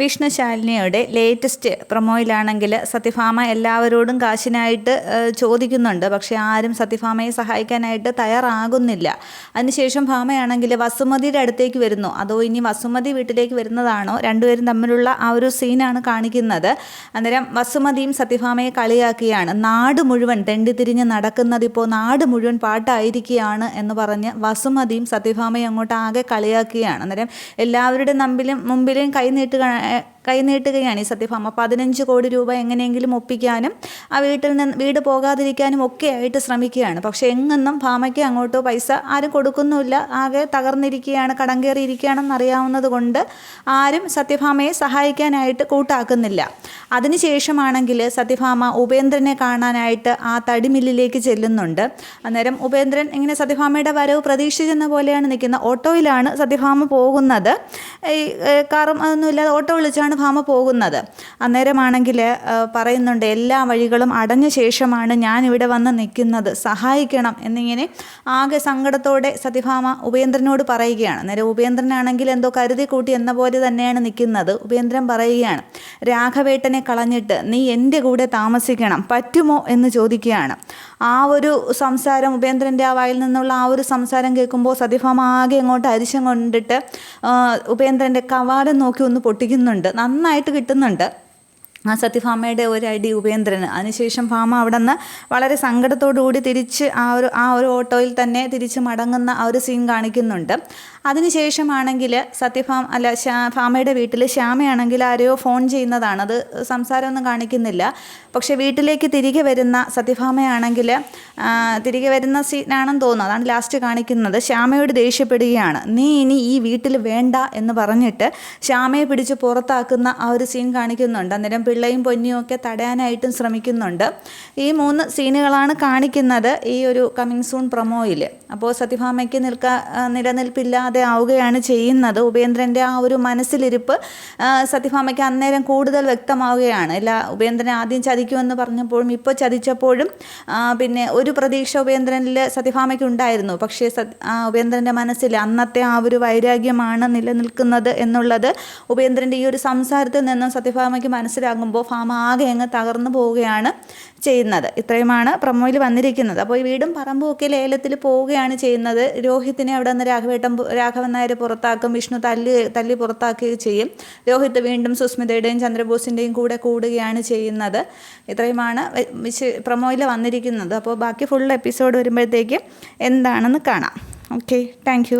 വിഷ്ണുശാലിനിയുടെ latest പ്രൊമോയിലാണെങ്കിൽ Satyabhama എല്ലാവരോടും കാശിനായിട്ട് ചോദിക്കുന്നുണ്ട്. പക്ഷേ ആരും സത്യഭാമയെ സഹായിക്കാനായിട്ട് തയ്യാറാകുന്നില്ല. അതിനുശേഷം ഭാമയാണെങ്കിൽ വസുമതിയുടെ അടുത്തേക്ക് വരുന്നു. അതോ ഇനി വസുമതി വീട്ടിലേക്ക് വരുന്നതാണോ? രണ്ടുപേരും തമ്മിലുള്ള ആ ഒരു സീനാണ് കാണിക്കുന്നത്. അന്നേരം വസുമതിയും സത്യഭാമയെ കളിയാക്കിയാണ് നാട് മുഴുവൻ തെണ്ടിതിരിഞ്ഞ് നടക്കുന്നത് ഇപ്പോൾ നാട് മുഴുവൻ പാട്ടായിരിക്കുകയാണ് എന്ന് പറഞ്ഞ് വസുമതിയും സത്യഭാമയും അങ്ങോട്ട് ആകെ കളിയാക്കുകയാണ്. അന്നേരം എല്ലാവരുടെ നമ്പിലും മുമ്പിലും കൈ നീട്ടുക കൈനീട്ടുകയാണ് ഈ സത്യഭാമ. പതിനഞ്ച് കോടി രൂപ എങ്ങനെയെങ്കിലും ഒപ്പിക്കാനും ആ വീട്ടിൽ നിന്ന് വീട് പോകാതിരിക്കാനും ഒക്കെ ആയിട്ട് ശ്രമിക്കുകയാണ്. പക്ഷേ എങ്ങെന്നും ഭാമയ്ക്ക് അങ്ങോട്ടോ പൈസ ആരും കൊടുക്കുന്നുമില്ല. ആകെ തകർന്നിരിക്കുകയാണ് കടം കയറിയിരിക്കുകയാണെന്ന് അറിയാവുന്നത് കൊണ്ട് ആരും സത്യഭാമയെ സഹായിക്കാനായിട്ട് കൂട്ടാക്കുന്നില്ല. അതിനുശേഷമാണെങ്കിൽ സത്യഭാമ ഉപേന്ദ്രനെ കാണാനായിട്ട് ആ തടിമില്ലിലേക്ക് ചെല്ലുന്നുണ്ട്. അന്നേരം ഉപേന്ദ്രൻ ഇങ്ങനെ സത്യഭാമയുടെ വരവ് പ്രതീക്ഷിച്ചെന്ന പോലെയാണ് നിൽക്കുന്നത്. ഓട്ടോയിലാണ് സത്യഭാമ പോകുന്നത്. ഈ കാറും അതൊന്നുമില്ലാതെ ഓട്ടോ വിളിച്ചാണ് ഭാമ പോകുന്നത്. അന്നേരമാണെങ്കിൽ പറയുന്നുണ്ട് എല്ലാ വഴികളും അടഞ്ഞ ശേഷമാണ് ഞാൻ ഇവിടെ വന്ന് നിൽക്കുന്നത്. സഹായിക്കണം. എന്നിങ്ങനെ ആകെ സങ്കടത്തോടെ സത്യഭാമ ഉപേന്ദ്രനോട് പറയുകയാണ്. അന്നേരം ഉപേന്ദ്രനാണെങ്കിൽ എന്തോ കരുതി കൂട്ടി എന്ന പോലെ തന്നെയാണ് നിൽക്കുന്നത്. ഉപേന്ദ്രൻ പറയുകയാണ് രാഘവേട്ടനെ കളഞ്ഞിട്ട് നീ എന്റെ കൂടെ താമസിക്കണം. പറ്റുമോ? എന്ന് ചോദിക്കുകയാണ്. ആ ഒരു സംസാരം ഉപേന്ദ്രന്റെ ആ വായിൽ നിന്നുള്ള ആ ഒരു സംസാരം കേൾക്കുമ്പോൾ സത്യഭാമ ആകെ അങ്ങോട്ട് അരിശം കൊണ്ടിട്ട് ഉപേന്ദ്രന്റെ കവാലം നോക്കി ഒന്ന് പൊട്ടിക്കുന്നുണ്ട്. നന്നായിട്ട് കിട്ടുന്നുണ്ട്. ആ സത്യഭാമയുടെ ഒരു അടി ഉപേന്ദ്രൻ അതിനുശേഷം ഭാമ അവിടെ നിന്ന് വളരെ സങ്കടത്തോടുകൂടി തിരിച്ച് ആ ഒരു ആ ഒരു ഓട്ടോയിൽ തന്നെ തിരിച്ച് മടങ്ങുന്ന ആ ഒരു സീൻ കാണിക്കുന്നുണ്ട്. അതിനുശേഷമാണെങ്കിൽ സത്യഭാമ അല്ല ശ്യാ ഭാമയുടെ വീട്ടിൽ ശ്യാമയാണെങ്കിൽ ആരെയോ ഫോൺ ചെയ്യുന്നതാണ്. അത് സംസാരമൊന്നും കാണിക്കുന്നില്ല. പക്ഷെ വീട്ടിലേക്ക് തിരികെ വരുന്ന സത്യഭാമയാണെങ്കിൽ തിരികെ വരുന്ന സീനാണെന്ന് തോന്നുന്നു. അതാണ് ലാസ്റ്റ് കാണിക്കുന്നത്. ശ്യാമയോട് ദേഷ്യപ്പെടുകയാണ്. നീ ഇനി ഈ വീട്ടിൽ വേണ്ട എന്ന് പറഞ്ഞിട്ട് ശ്യാമയെ പിടിച്ച് പുറത്താക്കുന്ന ആ ഒരു സീൻ കാണിക്കുന്നുണ്ട്. അന്നേരം പിള്ളയും പൊന്നിയും ഒക്കെ തടയാനായിട്ടും ശ്രമിക്കുന്നുണ്ട്. ഈ മൂന്ന് സീനുകളാണ് കാണിക്കുന്നത് ഈ ഒരു കമ്മിങ് സൂൺ പ്രൊമോയിൽ അപ്പോൾ സത്യഭാമയ്ക്ക് നിൽക്ക നിലനിൽപ്പില്ലാതെ ആവുകയാണ് ചെയ്യുന്നത്. ഉപേന്ദ്രന്റെ ആ ഒരു മനസ്സിലിരിപ്പ് സത്യഭാമയ്ക്ക് അന്നേരം കൂടുതൽ വ്യക്തമാവുകയാണ്. എല്ലാ ഉപേന്ദ്രനെ ആദ്യം ചതിക്കുമെന്ന് പറഞ്ഞപ്പോഴും ഇപ്പോൾ ചതിച്ചപ്പോഴും പിന്നെ ഒരു പ്രതീക്ഷ ഉപേന്ദ്രനിൽ സത്യഭാമയ്ക്ക് ഉണ്ടായിരുന്നു. പക്ഷേ ഉപേന്ദ്രന്റെ മനസ്സിൽ അന്നത്തെ ആ ഒരു വൈരാഗ്യമാണ് നിലനിൽക്കുന്നത് എന്നുള്ളത് ഉപേന്ദ്രന്റെ ഈ ഒരു സംസാരത്തിൽ നിന്നും സത്യഭാമയ്ക്ക് മനസ്സിലാകും. തുടങ്ങുമ്പോൾ ഫാം ആകെ അങ്ങ് തകർന്നു പോവുകയാണ് ചെയ്യുന്നത്. ഇത്രയുമാണ് പ്രമോയിൽ വന്നിരിക്കുന്നത്. അപ്പോൾ ഈ വീടും പറമ്പും ഒക്കെ ലേലത്തിൽ പോവുകയാണ് ചെയ്യുന്നത്. രോഹിത്തിനെ അവിടെ നിന്ന് രാഘവേട്ടൻ രാഘവൻ നായർ പുറത്താക്കും വിഷ്ണു തല്ലി തല്ലി പുറത്താക്കുകയും ചെയ്യും. രോഹിത്ത് വീണ്ടും സുസ്മിതയുടെയും ചന്ദ്രബോസിന്റെയും കൂടെ കൂടുകയാണ് ചെയ്യുന്നത്. ഇത്രയുമാണ് പ്രമോയിൽ വന്നിരിക്കുന്നത്. അപ്പോൾ ബാക്കി ഫുൾ എപ്പിസോഡ് വരുമ്പോഴത്തേക്ക് എന്താണെന്ന് കാണാം. Okay thank